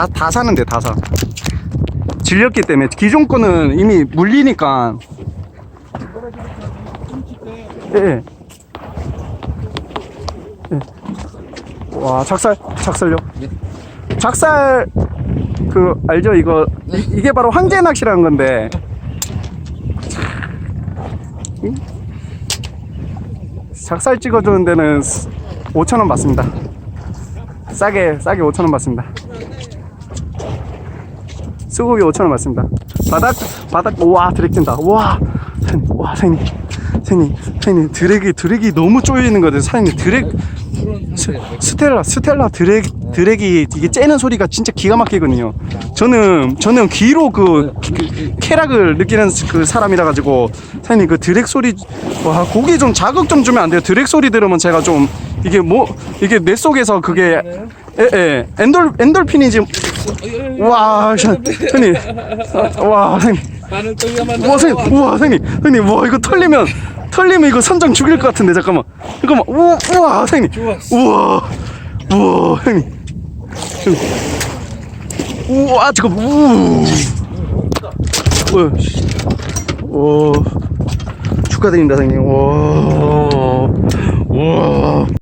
다, 다 사는데, 다 사. 질렸기 때문에. 기존 거는 이미 물리니까. 예. 예. 예. 와, 작살, 작살요? 작살, 그, 알죠? 이거, 이, 이게 바로 황제 낚시라는 건데. 음? 작살 찍어주는 데는 5천 원 받습니다. 싸게, 싸게 5천 원 받습니다. 수국이 5천원 받습니다. 바닥, 바닥, 와, 드랙 뛴다. 와, 사장님, 와, 사장님. 사장님, 사장님, 드랙이, 드랙이 너무 쪼여있는 거 같아요. 사장님, 드랙, 스, 스텔라, 스텔라 드랙, 드랙이 이게 째는 소리가 진짜 기가 막히거든요. 저는, 저는 귀로 그, 그 쾌락을 느끼는 그 사람이라 가지고, 사장님 그 드랙 소리, 와, 고기 좀 자극 좀 주면 안 돼요. 드랙 소리 들으면 제가 좀, 이게 뭐, 이게 내 속에서 그게, 에, 에, 엔돌, 엔돌핀이 지금, 와, 아, 와, yaman 와 선생님. 우와 선생님. 선생님 와 이거 털리면 털리면 이거 선장 죽일 것 같은데 잠깐만. 잠깐만. 우와 우와 선생님. 우와 우와 형님. 우와 잠깐 우우 오. 축하드립니다 선생님. 와